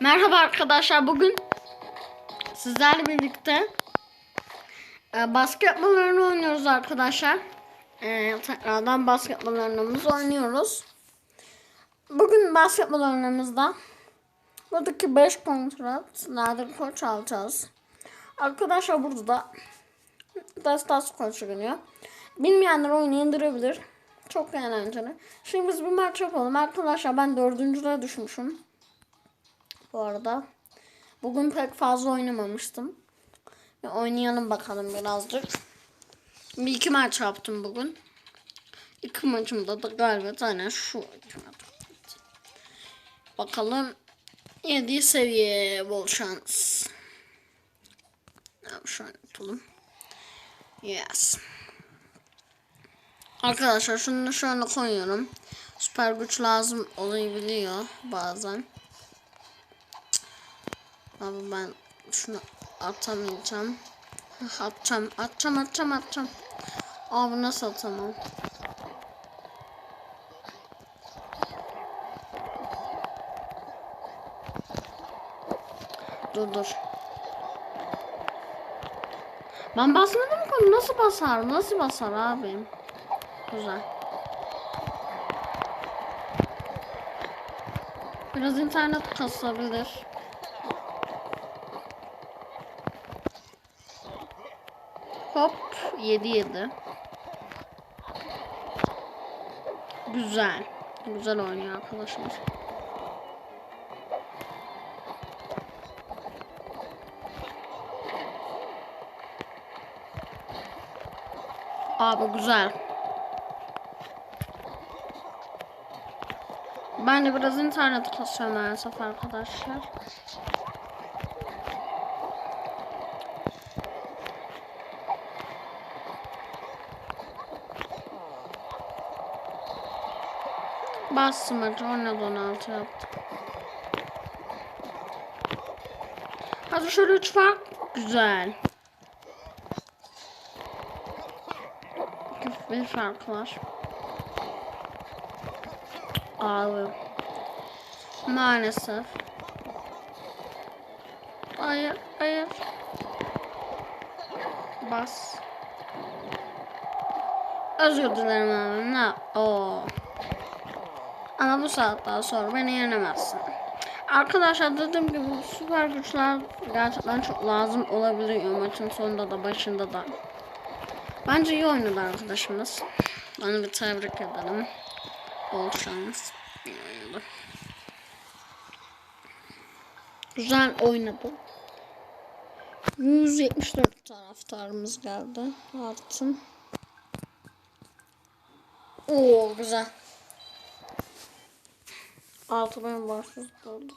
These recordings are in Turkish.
Merhaba arkadaşlar. Bugün sizlerle birlikte e, basketbol oyunu oynuyoruz arkadaşlar. E, tekrardan basketbol oyunumuzu oynuyoruz. Bugün basketbol oyunumuzda buradaki 5 kontrat nadir koç alacağız. Arkadaşlar burada da Destas koç geliyor. Bilmeyenler oyunu indirebilir. Çok eğlenceli. Şimdi biz bir maç yapalım. Arkadaşlar ben dördüncüde düşmüşüm. Bu arada. Bugün pek fazla oynamamıştım. Bir oynayalım bakalım birazcık. Bir iki maç yaptım bugün. İki maçımda da galiba aynen şu. Bakalım. 7 seviye bol şans. Şöyle tutalım. Yes. Arkadaşlar şunu şöyle koyuyorum. Süper güç lazım olabiliyor bazen. Abi ben şunu atamayacağım. Atacağım, atacağım, atacağım, atacağım. Abi nasıl atamam? Dur dur. Ben basmadım ki nasıl basar? Nasıl basar abim? Güzel. Biraz internet kasabilir. Hop 7 7. Güzel. Güzel oynuyor arkadaşlar. Abi güzel. Ben de biraz internet kasıyorum maalesef arkadaşlar. Bastım hadi oynadı 16 yaptı. Hadi şöyle 3 fark. Güzel. Bir fark var. Abi. Maalesef. Hayır, hayır. Bas. Özür dilerim abi. Ne? Oo. Ama bu saatten sonra beni yenemezsin. Arkadaşlar dediğim gibi süper güçler gerçekten çok lazım olabiliyor maçın sonunda da başında da. Bence iyi oynadı arkadaşımız. Onu bir tebrik edelim. Bol şans. Güzel oynadı. 174 taraftarımız geldi. Artın. Oo güzel. 6000 başsız olduk.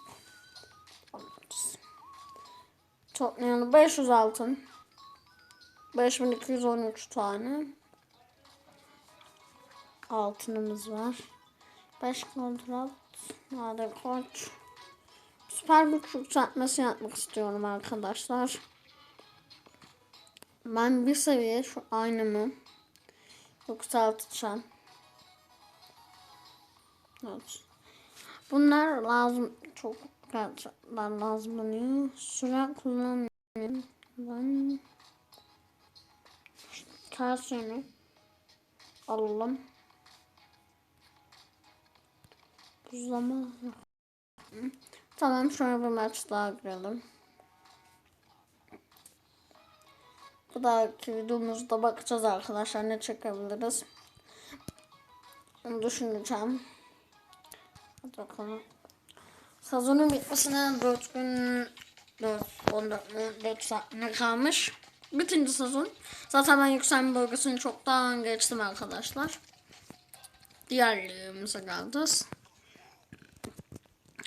Toplayalım 500 altın. 5213 tane altınımız var. 5 kontrat. Hadi koç. Süper güç yükseltmesi yapmak istiyorum arkadaşlar. Ben bir seviye şu aynımı yükselteceğim. Evet. Bunlar lazım. Çok gerçekten lazımlanıyor. Süre kullanmıyorum. Ben kaseni alalım. Buzlama. Tamam şöyle bir maç daha girelim. Bu dahaki videomuzda bakacağız arkadaşlar ne çekebiliriz. Onu düşüneceğim. Hadi bakalım. Sezonun bitmesine 4 gün 4, 14 mü 4 saat ne kalmış. Bitinci sezon. Zaten ben yükselme bölgesini çoktan geçtim arkadaşlar. Diğer ligimize geleceğiz.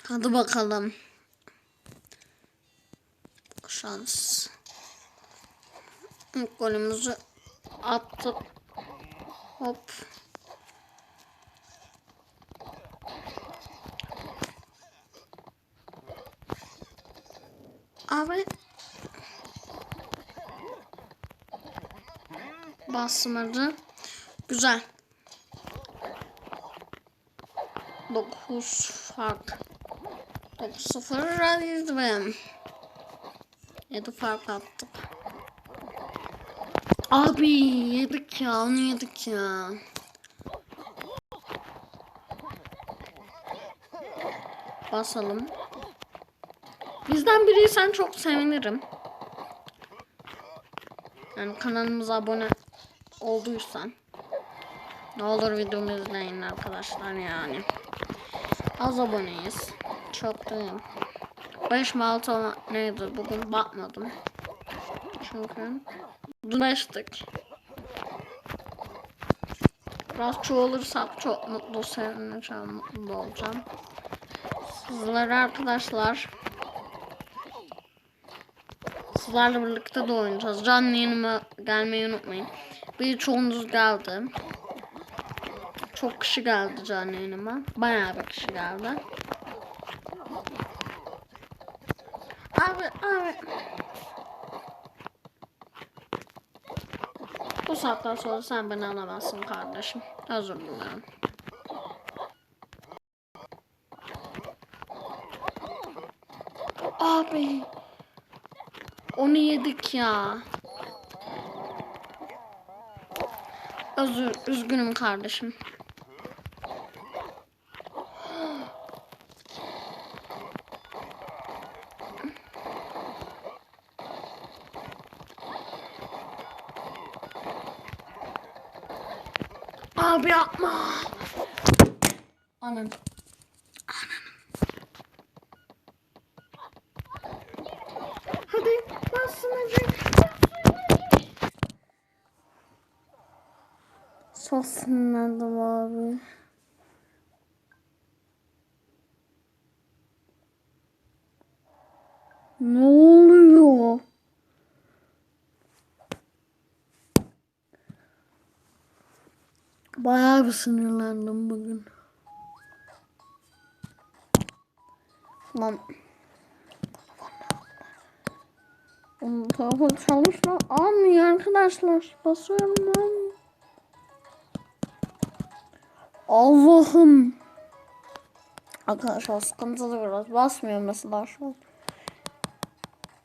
Hadi bakalım. Şans. İlk golümüzü attık. Hop. Abi. Basmadı. Güzel. 9 fark. 9-0 izledim. 7 fark attık. Abi yedik ya onu yedik ya. Basalım. Bizden biriysen çok sevinirim. Yani kanalımıza abone olduysan. Ne olur videomu izleyin arkadaşlar yani. Az aboneyiz. Çok değil. 5 mi 6 neydi bugün bakmadım. Çünkü dün 5'tik. Biraz çoğalırsak çok mutlu sevineceğim, mutlu olacağım. Sizlere arkadaşlar Sizlerle birlikte de oynayacağız. Canlı yayınıma gelmeyi unutmayın. Bir çoğunuz geldi. Çok kişi geldi canlı yayınıma. Bayağı bir kişi geldi. Abi abi. Bu saatten sonra sen beni alamazsın kardeşim. Özür dilerim. Abi. Onu yedik ya. Özür, üzgünüm kardeşim. Abi yapma. Anam. Hadi bassın hadi. Çok abi. Ne oluyor? Bayağı bir sinirlendim bugün. Lan. Onun telefon çalışma almıyor arkadaşlar. Basıyorum almıyor. Allah'ım. Arkadaşlar sıkıntılı biraz. Basmıyor mesela şu an.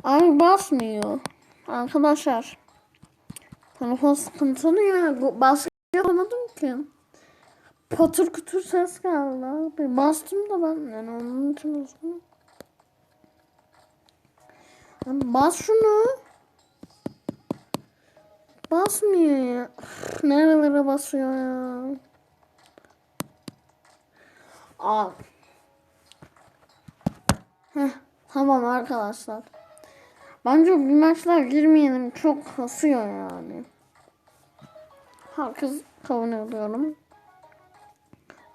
Ay basmıyor. Arkadaşlar. Telefon sıkıntılı ya. Yapamadım ki. Patır kütür ses geldi abi. Bastım da ben. Yani onun için. Lan Bas şunu. Basmıyor ya. Nerelere basıyor ya. Al. Heh, tamam arkadaşlar. Bence bu maçlar girmeyelim. Çok kasıyor yani. Herkes kavun ediyorum.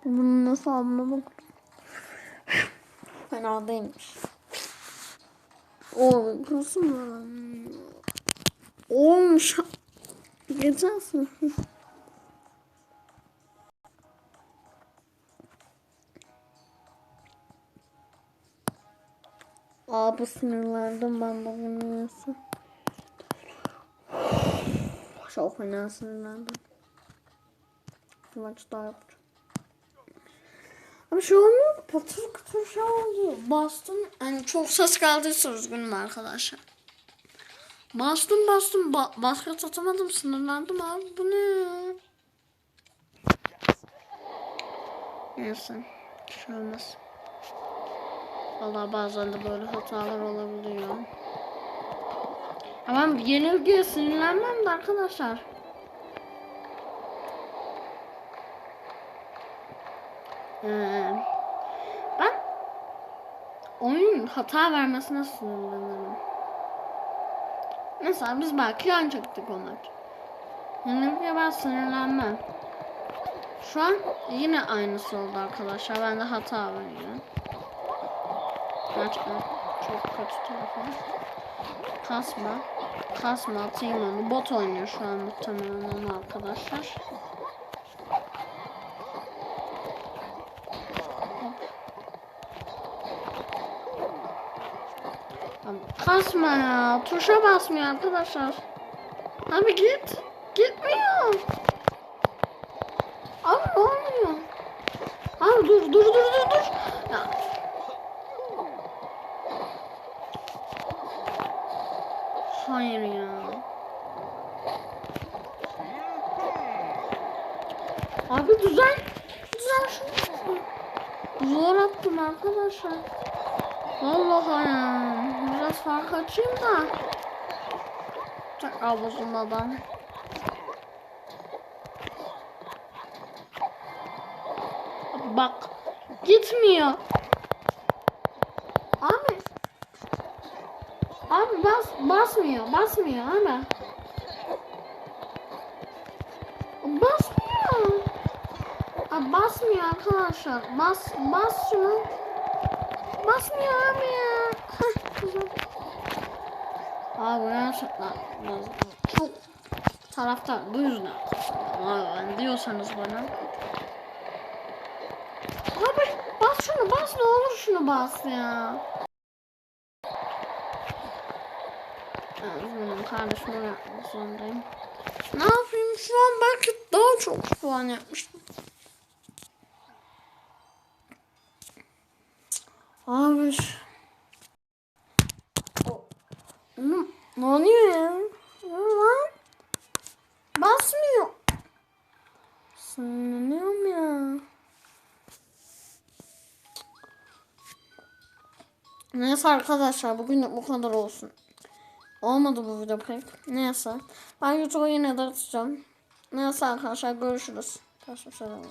Bunun nasıl bak. Fena değilmiş. O kızım mı? Olmuş. Geçersin. Abi sinirlendim ben de bilmiyorsun. Çok fena sinirlendim. Maç daha yapacağım. Ama şu olmuyor ki patır kütür şey oldu. Bastım. Yani çok ses geldiyse üzgünüm arkadaşlar. Bastım bastım. Ba basket atamadım. Sinirlendim abi. Bu ne? Neyse. Şey olmaz. Vallahi bazen de böyle hatalar olabiliyor. Ama yenilgiye sinirlenmem de arkadaşlar. Ee, ben oyun hata vermesine sinirlenirim. Mesela biz belki yan çektik o maç. Yenilgiye ben sinirlenmem. Şu an yine aynısı oldu arkadaşlar. Ben de hata veriyorum. Gerçekten çok kötü telefon. Kasma. Kasma atayım onu. Bot oynuyor şu an muhtemelen onu arkadaşlar. Kasma ya. Tuşa basmıyor arkadaşlar. Abi git. Gitmiyor. Abi ne oluyor? Abi dur dur dur dur dur. Ya. Hayır ya. Abi düzen. Düzen şunu. Zor attım arkadaşlar. Vallahi ya. Biraz fark açayım da. Tekrar bozulmadan. Bak. Gitmiyor. Abi. Abi bas basmıyor. Basmıyor abi. Basmıyor. Abi basmıyor arkadaşlar. Bas bas şunu. Basmıyor abi ya. Heh, güzel. Abi gerçekten çok taraftar bu yüzden. Abi diyorsanız bana. Abi bas şunu bas ne olur şunu bas ya. Üzgünüm kardeşim öyle yapmak zorundayım. Ne yapayım şu an belki daha çok puan yapmıştım. Abi. Ne, ne oluyor ya? Ne lan? Basmıyor. Sinirleniyorum ya. Neyse arkadaşlar bugün bu kadar olsun. Olmadı bu video pek. Neyse. Ben YouTube'a yine de atacağım. Neyse arkadaşlar görüşürüz. Teşekkür ederim.